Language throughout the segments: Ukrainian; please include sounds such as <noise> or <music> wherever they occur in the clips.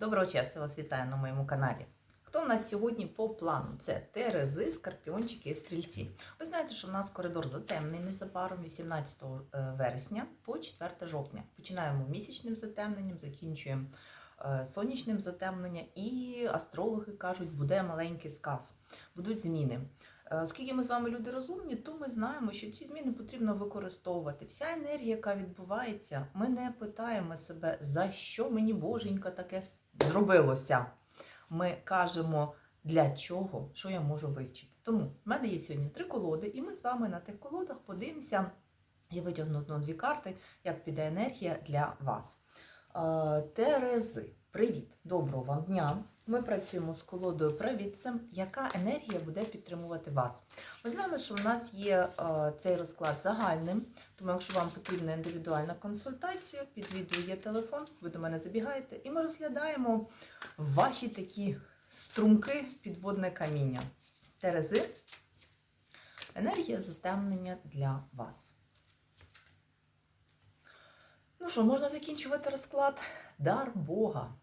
Доброго часу, вас вітаю на моєму каналі. Хто в нас сьогодні по плану? Це Терези, Скорпіончики і Стрільці. Ви знаєте, що в нас коридор затемнений незабаром 18 е, вересня по 4 жовтня. Починаємо місячним затемненням, закінчуємо е, сонячним затемненням, і астрологи кажуть, буде маленький сказ, будуть зміни. Е, Оскільки ми з вами люди розумні, то ми знаємо, що ці зміни потрібно використовувати. Вся енергія, яка відбувається, ми не питаємо себе, за що мені боженька таке зробилося. Ми кажемо, для чого, що я можу вивчити. Тому в мене є сьогодні три колоди, і ми з вами на тих колодах подивимося. Я витягну одну-дві карти, як піде енергія для вас. Е, Терези, привіт, доброго вам дня. Ми працюємо з колодою Привітцем. Яка енергія буде підтримувати вас? Ми знаємо, що в нас є е, цей розклад загальним, тому якщо вам потрібна індивідуальна консультація, під відео є телефон, ви до мене забігаєте, і ми розглядаємо ваші такі струмки підводне каміння. Терези. Енергія затемнення для вас. Ну що, можна закінчувати розклад? Дар Бога.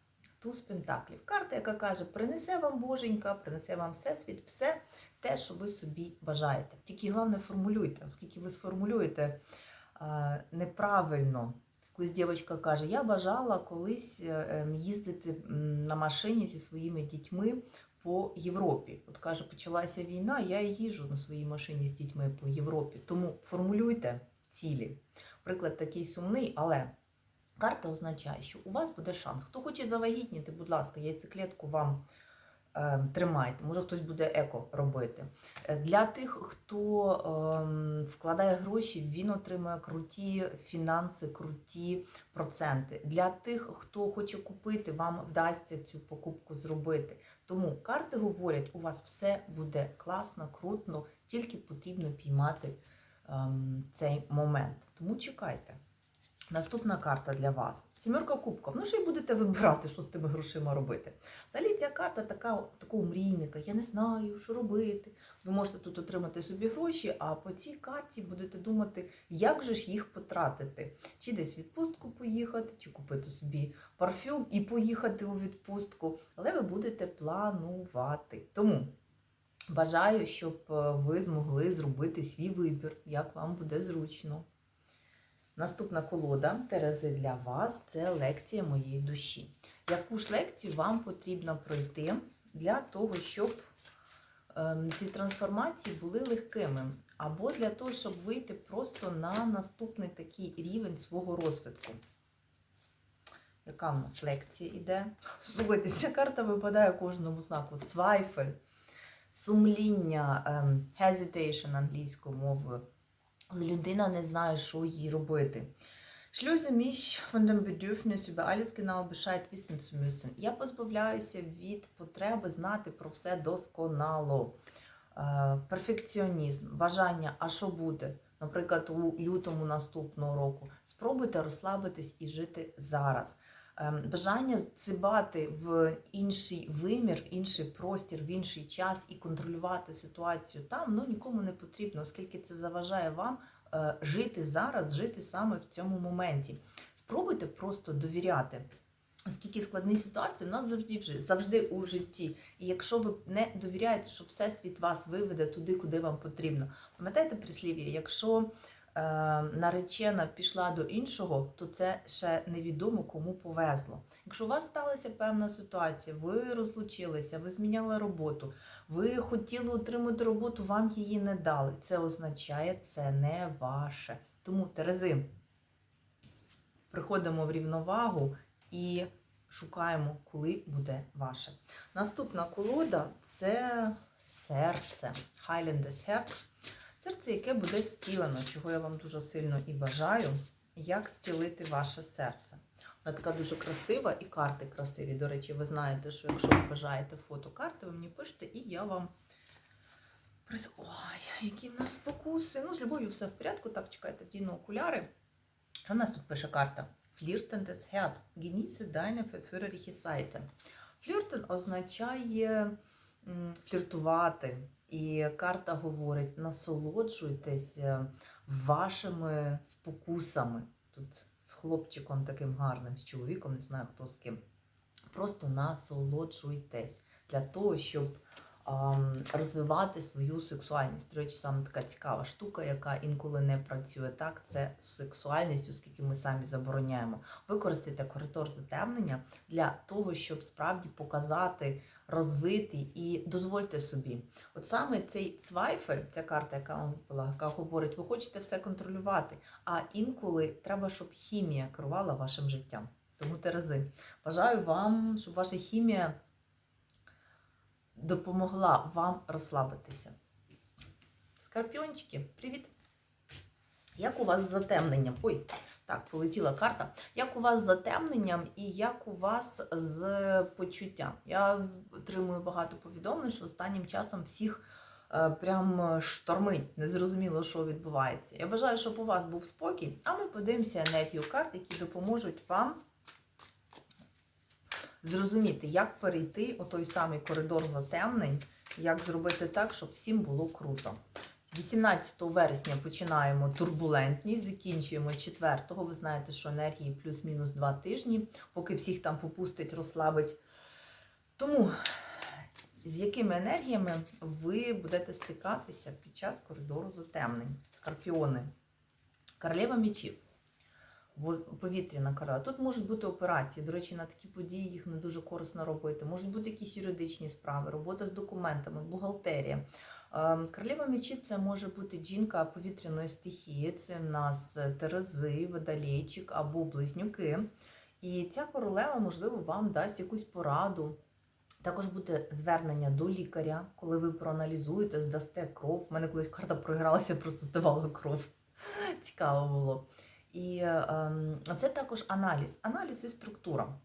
Туз Пентаклів. Карта, яка каже, принесе вам Боженька, принесе вам Всесвіт, все те, що ви собі бажаєте. Тільки головне формулюйте, оскільки ви сформулюєте а, неправильно. Колись дівчинка каже, я бажала колись е, ем, їздити на машині зі своїми дітьми по Європі. От каже, почалася війна, я їжджу на своїй машині з дітьми по Європі. Тому формулюйте цілі. Приклад такий сумний, але карта означає, що у вас буде шанс. Хто хоче завагітніти, будь ласка, яйцеклетку вам е, тримайте. Може, хтось буде еко робити. Е, Для тих, хто е, вкладає гроші, він отримує круті фінанси, круті проценти. Для тих, хто хоче купити, вам вдасться цю покупку зробити. Тому карти говорять, у вас все буде класно, крутно, тільки потрібно піймати ем, цей момент. Тому чекайте. Наступна карта для вас. Сімерка кубків. Ну, що й будете вибирати, що з тими грошима робити. Взагалі ця карта така, такого мрійника. Я не знаю, що робити. Ви можете тут отримати собі гроші, а по цій карті будете думати, як же ж їх потратити. Чи десь в відпустку поїхати, чи купити собі парфюм і поїхати у відпустку. Але ви будете планувати. Тому бажаю, щоб е, ви змогли зробити свій вибір, як вам буде зручно. Наступна колода Терези для вас це лекція моєї душі. Яку ж лекцію вам потрібно пройти для того, щоб ем, ці трансформації були легкими, або для того, щоб вийти просто на наступний такий рівень свого розвитку. Яка в нас лекція іде? Слухайте, ця карта випадає кожному знаку. Цвайфель, сумління, ем, hesitation англійською мовою коли людина не знає, що їй робити. Mich von dem Bedürfnis, über alles genau Bescheid wissen zu müssen. Я позбавляюся від потреби знати про все досконало. Е, Перфекціонізм, бажання, а що буде? Наприклад, у лютому наступного року. Спробуйте розслабитись і жити зараз. Ем, Бажання цибати в інший вимір, в інший простір, в інший час і контролювати ситуацію там ну, нікому не потрібно, оскільки це заважає вам е, жити зараз, жити саме в цьому моменті. Спробуйте просто довіряти. Оскільки складні ситуації у нас завжди завжди у житті. І якщо ви не довіряєте, що всесвіт вас виведе туди, куди вам потрібно. Пам'ятаєте прислів'я, якщо наречена пішла до іншого, то це ще невідомо кому повезло. Якщо у вас сталася певна ситуація, ви розлучилися, ви зміняли роботу, ви хотіли отримати роботу, вам її не дали. Це означає, це не ваше. Тому Терези, приходимо в рівновагу і шукаємо, коли буде ваше. Наступна колода це серце. Highlanders Heart. Серце, яке буде зцілено, чого я вам дуже сильно і бажаю, як зцілити ваше серце. Вона така дуже красива і карти красиві. До речі, ви знаєте, що якщо ви бажаєте фото карти, ви мені пишете, і я вам. Ой, які в нас спокуси. Ну, з любов'ю все в порядку. Так, чекайте, вдіну окуляри. В нас тут пише карта? Flirtendes Herz. Genieße deine verführerische Seite. Фліртен означає фліртувати. І карта говорить: насолоджуйтесь е, вашими спокусами. Тут з хлопчиком таким гарним, з чоловіком, не знаю хто з ким. Просто насолоджуйтесь для того, щоб розвивати свою сексуальність. До речі, саме така цікава штука, яка інколи не працює так, це сексуальність, оскільки ми самі забороняємо. Використайте коридор затемнення для того, щоб справді показати, розвити і дозвольте собі. От саме цей цвайфель, ця карта, яка вам була, яка говорить, ви хочете все контролювати, а інколи треба, щоб хімія керувала вашим життям. Тому Терези, бажаю вам, щоб ваша хімія допомогла вам розслабитися. Скорпіончики, привіт! Як у вас з затемненням? Ой, так, полетіла карта. Як у вас з затемненням і як у вас з почуттям? Я отримую багато повідомлень, що останнім часом всіх е, прям штормить. Незрозуміло, що відбувається. Я бажаю, щоб у вас був спокій, а ми подивимося енергію карт, які допоможуть вам зрозуміти, як перейти у той самий коридор затемнень, як зробити так, щоб всім було круто. 18 вересня починаємо турбулентність, закінчуємо 4-го. Ви знаєте, що енергії плюс-мінус 2 тижні, поки всіх там попустить, розслабить. Тому з якими енергіями ви будете стикатися під час коридору затемнень? Скорпіони. Королева мечів. Повітряна королева. Тут можуть бути операції. До речі, на такі події їх не дуже корисно робити. Можуть бути якісь юридичні справи, робота з документами, бухгалтерія. Ем, Королева мечів це може бути жінка повітряної стихії. Це в нас Терези, Водолейчик або близнюки. І ця королева, можливо, вам дасть якусь пораду. Також буде звернення до лікаря, коли ви проаналізуєте, здасте кров. У мене колись карта програлася, просто здавала кров. Цікаво було. І ем, це також аналіз. Аналіз і структура.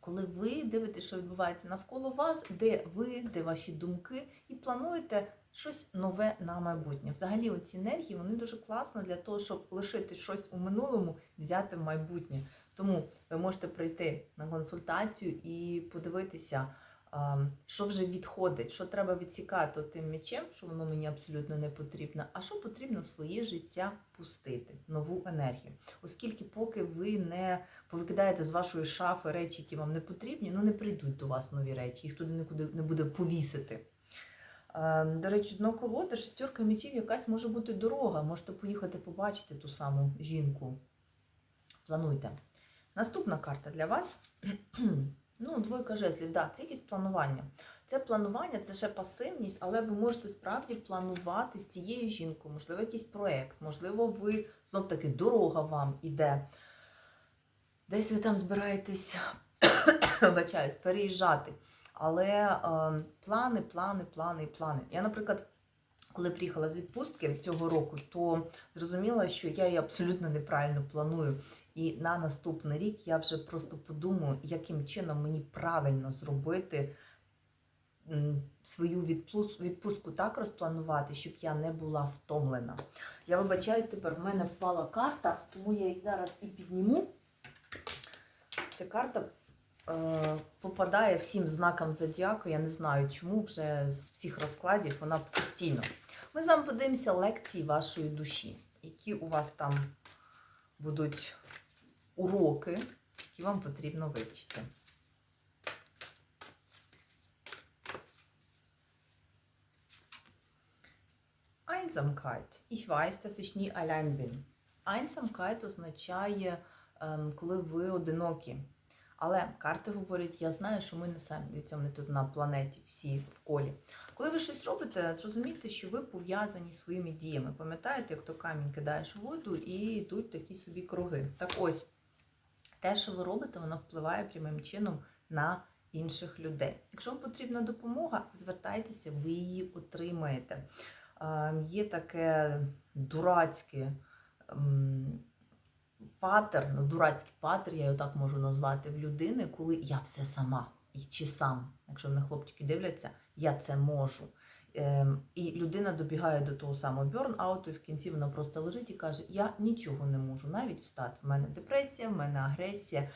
Коли ви дивитесь, що відбувається навколо вас, де ви, де ваші думки, і плануєте щось нове на майбутнє. Взагалі, оці енергії вони дуже класно для того, щоб лишити щось у минулому, взяти в майбутнє. Тому ви можете прийти на консультацію і подивитися, що вже відходить, що треба відсікати тим мечем, що воно мені абсолютно не потрібно, а що потрібно в своє життя пустити нову енергію. Оскільки, поки ви не повикидаєте з вашої шафи речі, які вам не потрібні, ну не прийдуть до вас нові речі, їх туди нікуди не буде повісити. Ем, До речі, дно колода, шестерка мечів, якась може бути дорога. Можете поїхати побачити ту саму жінку. Плануйте. Наступна карта для вас. <clears throat> Ну, двойка жезлів, да, це якесь планування. Це планування, це ще пасивність, але ви можете справді планувати з цією жінкою, можливо, якийсь проєкт, можливо, ви знов таки дорога вам іде. Десь ви там збираєтесь, <coughs> вибачаюсь, переїжджати. Але е, плани, плани, плани плани. Я, наприклад, коли приїхала з відпустки цього року, то зрозуміла, що я її абсолютно неправильно планую. І на наступний рік я вже просто подумаю, яким чином мені правильно зробити свою відпустку, так розпланувати, щоб я не була втомлена. Я вибачаюсь, тепер в мене впала карта, тому я її зараз і підніму. Ця карта е, попадає всім знакам зодіаку. Я не знаю, чому вже з всіх розкладів вона постійно. Ми з вами подивимося лекції вашої душі, які у вас там будуть уроки, які вам потрібно вивчити. Einsamkeit. Ich weiß, dass ich nie allein bin. Einsamkeit означає, ем, коли ви одинокі. Але карти говорять, я знаю, що ми не самі. Дивіться, ми тут на планеті всі в колі. Коли ви щось робите, зрозумійте, що ви пов'язані своїми діями. Пам'ятаєте, як то камінь кидаєш в воду і йдуть такі собі круги. Так ось, те, що ви робите, воно впливає прямим чином на інших людей. Якщо вам потрібна допомога, звертайтеся, ви її отримаєте. Е, Є таке дурацьке ем, паттерн, ну, дурацький паттерн, я його так можу назвати, в людини, коли я все сама. І чи сам, якщо мене хлопчики дивляться, я це можу. Ем, і людина добігає до того самого бьорн-ауту, і в кінці вона просто лежить і каже: Я нічого не можу навіть встати. В мене депресія, в мене агресія.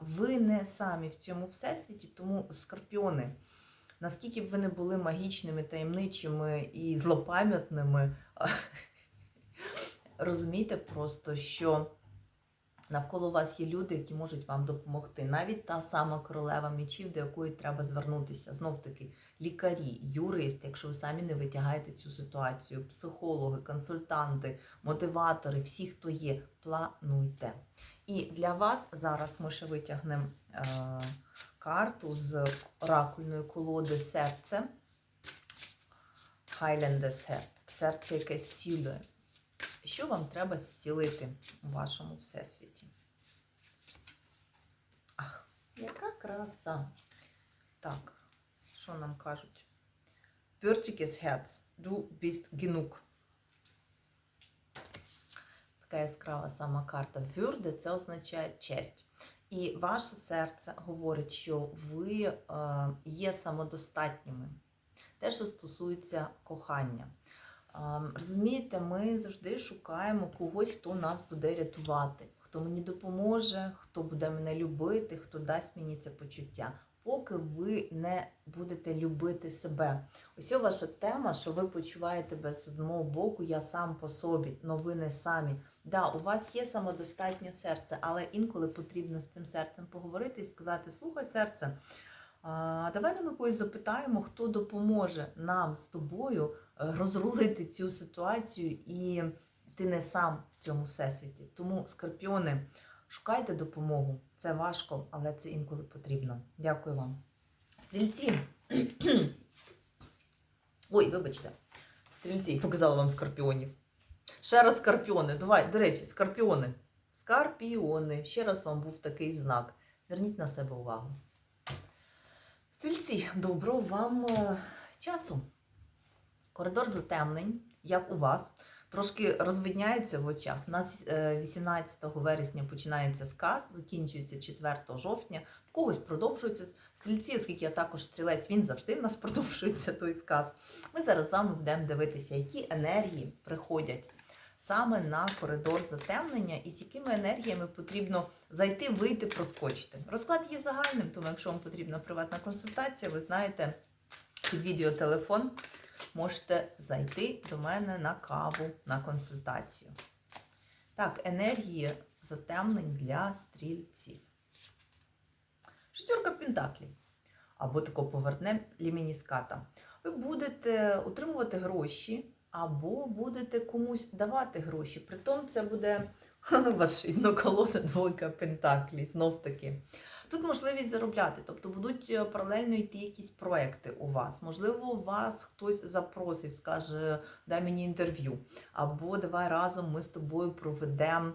Ви не самі в цьому всесвіті, тому скорпіони. Наскільки б ви не були магічними, таємничими і злопам'ятними, <laughs> розумійте просто, що Навколо вас є люди, які можуть вам допомогти. Навіть та сама королева мечів, до якої треба звернутися. Знов таки, лікарі, юристи, якщо ви самі не витягаєте цю ситуацію, психологи, консультанти, мотиватори, всі, хто є, плануйте. І для вас зараз ми ще витягнемо е, карту з оракульної колоди серце. Highlanders Heart. Серце, яке зцілює. Що вам треба зцілити у вашому всесвіті? Ах, яка краса. Так, що нам кажуть? Würdiges Herz, du bist genug. Така яскрава сама карта. Würde – це означає честь. І ваше серце говорить, що ви е, є самодостатніми. Те, що стосується кохання. Розумієте, ми завжди шукаємо когось, хто нас буде рятувати, хто мені допоможе, хто буде мене любити, хто дасть мені це почуття. Поки ви не будете любити себе. Ось ваша тема, що ви почуваєте без одного боку, я сам по собі, но ви не самі. Да, у вас є самодостатнє серце, але інколи потрібно з цим серцем поговорити і сказати: слухай, серце. А, давай нам якось запитаємо, хто допоможе нам з тобою е, розрулити цю ситуацію, і ти не сам в цьому всесвіті. Тому, скорпіони, шукайте допомогу. Це важко, але це інколи потрібно. Дякую вам. Стрільці. <clears throat> Ой, вибачте. Стрільці, показала вам скорпіонів. Ще раз скорпіони. Давай, до речі, скорпіони. Скорпіони. Ще раз вам був такий знак. Зверніть на себе увагу. Стрільці, доброго вам е, часу. Коридор затемнень, як у вас, трошки розвидняється в очах. У нас е, 18 вересня починається сказ, закінчується 4 жовтня, в когось продовжується стрільці, оскільки я також стрілець, він завжди в нас <laughs> продовжується той сказ. Ми зараз з вами будемо дивитися, які енергії приходять саме на коридор затемнення і з якими енергіями потрібно зайти, вийти, проскочити. Розклад є загальним, тому якщо вам потрібна приватна консультація, ви знаєте, під відеотелефон можете зайти до мене на каву, на консультацію. Так, енергії затемнень для стрільців. Шестерка пентаклів. Або тако повернемо лімініската. Ви будете отримувати гроші, або будете комусь давати гроші. Притом це буде <laughs> ваша колода двойка пентаклів, знов таки. Тут можливість заробляти, тобто будуть е, паралельно йти якісь проекти у вас. Можливо, вас хтось запросить, скаже, дай мені інтерв'ю. Або давай разом ми з тобою проведемо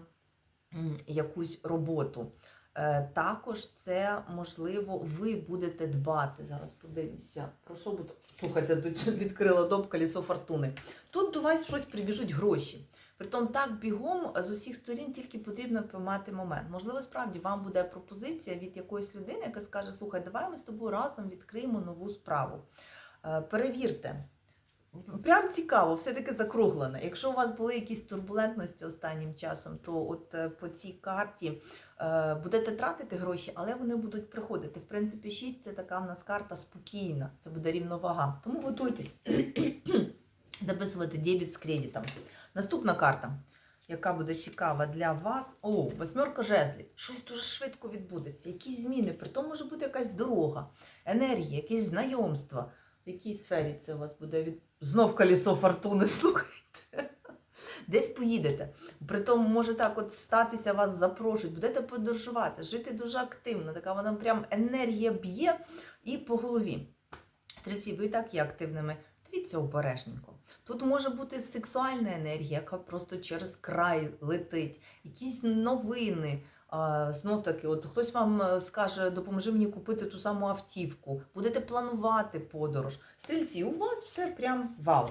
якусь роботу. Е, Також це можливо, ви будете дбати. Зараз подивимося, про що буду. Слухайте, тут <laughs> відкрила доп колесо фортуни. Тут до вас щось прибіжуть гроші. Притом так бігом з усіх сторін тільки потрібно поймати момент. Можливо, справді вам буде пропозиція від якоїсь людини, яка скаже: слухай, давай ми з тобою разом відкриємо нову справу. Е, Перевірте. Прям цікаво, все-таки закруглене. Якщо у вас були якісь турбулентності останнім часом, то от е, по цій карті е, будете тратити гроші, але вони будуть приходити. В принципі, 6 це така в нас карта спокійна, це буде рівновага. Тому готуйтесь <clears throat> записувати дебіт з кредитом. Наступна карта, яка буде цікава для вас. О, восьмерка жезлів. Щось дуже швидко відбудеться. Якісь зміни, при тому може бути якась дорога, енергія, якісь знайомства. В якій сфері це у вас буде від. Знов колесо фортуни, <laughs> слухайте. Десь поїдете. Притому може так от статися, вас запрошують, будете подорожувати, жити дуже активно. Така вона прям енергія б'є і по голові. Стрільці, ви і так є активними. Дивіться обережненько. Тут може бути сексуальна енергія, яка просто через край летить, якісь новини. Знов таки, от хтось вам е, скаже, допоможи мені купити ту саму автівку, будете планувати подорож. Стрільці, у вас все прям вау.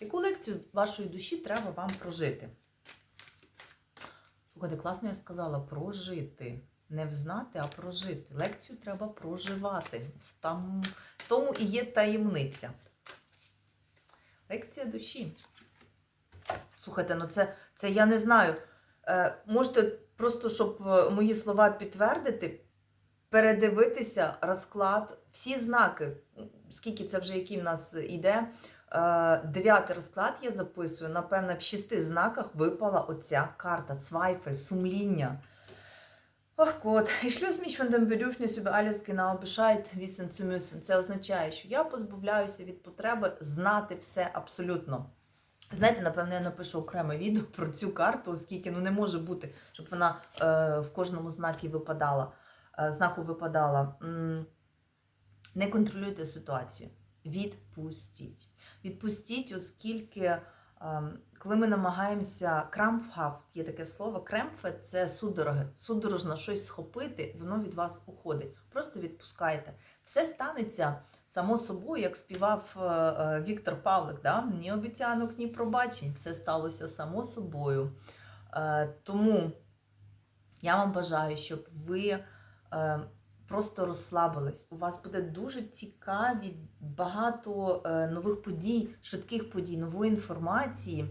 Яку лекцію вашої душі треба вам прожити? Слухайте, класно я сказала прожити. Не взнати, а прожити. Лекцію треба проживати. Там, в тому і є таємниця. Лекція душі. Слухайте, ну це, це я не знаю. Е, можете просто, щоб е, мої слова підтвердити, передивитися розклад, всі знаки, скільки це вже який в нас іде. Е, дев'ятий розклад я записую. Напевно, в шести знаках випала оця карта Цвайфель, сумління. Ох, ich schließe mich von dem Bedürfnis über alles genau Bescheid wissen zu. Це означає, що я позбавляюся від потреби знати все абсолютно. Знаєте, напевно, я напишу окреме відео про цю карту, оскільки ну не може бути, щоб вона е, в кожному знакі випадала, е, знаку випадала. М, Не контролюйте ситуацію. Відпустіть. Відпустіть, оскільки ем, коли ми намагаємося крампфафт, є таке слово, кремфе це судороги. Судорожно щось схопити, воно від вас уходить. Просто відпускайте. Все станеться само собою, як співав е, е, Віктор Павлик. Да? Ні обіцянок, ні пробачень. Все сталося само собою. Е, тому я вам бажаю, щоб ви просто розслабились. У вас буде дуже цікаві багато нових подій, швидких подій, нової інформації.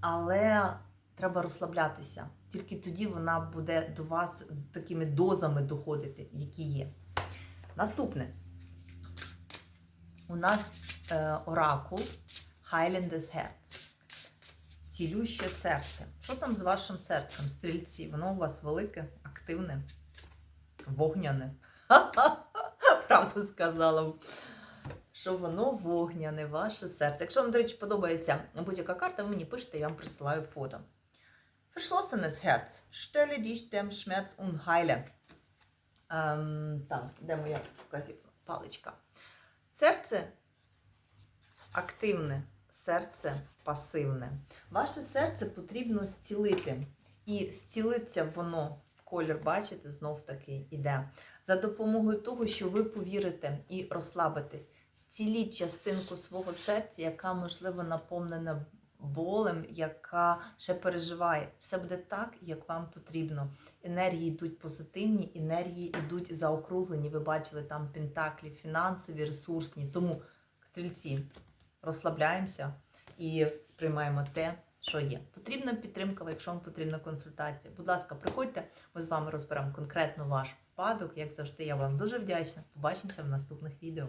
Але треба розслаблятися. Тільки тоді вона буде до вас такими дозами доходити, які є. Наступне. У нас е, оракул Heilendes Herz. Цілюще серце. Що там з вашим серцем, стрільці? Воно у вас велике, активне, вогняне. <laughs> Правду сказала. Що воно вогняне, ваше серце. Якщо вам, до речі, подобається будь-яка карта, ви мені пишете, я вам присилаю фото. Verschlossenes Herz. Stelle dich dem Schmerz und heile. Ем, так, де моя вказівна паличка? Серце активне, серце пасивне. Ваше серце потрібно зцілити. І зцілиться воно, колір, бачите, знов таки іде. За допомогою того, що ви повірите і розслабитесь. Зціліть частинку свого серця, яка, можливо, наповнена болем, яка ще переживає. Все буде так, як вам потрібно. Енергії йдуть позитивні, енергії йдуть заокруглені. Ви бачили там пентаклі, фінансові, ресурсні. Тому, стрільці, розслабляємося і сприймаємо те, що є. Потрібна підтримка, якщо вам потрібна консультація. Будь ласка, приходьте, ми з вами розберемо конкретно ваш випадок. Як завжди, я вам дуже вдячна. Побачимося в наступних відео.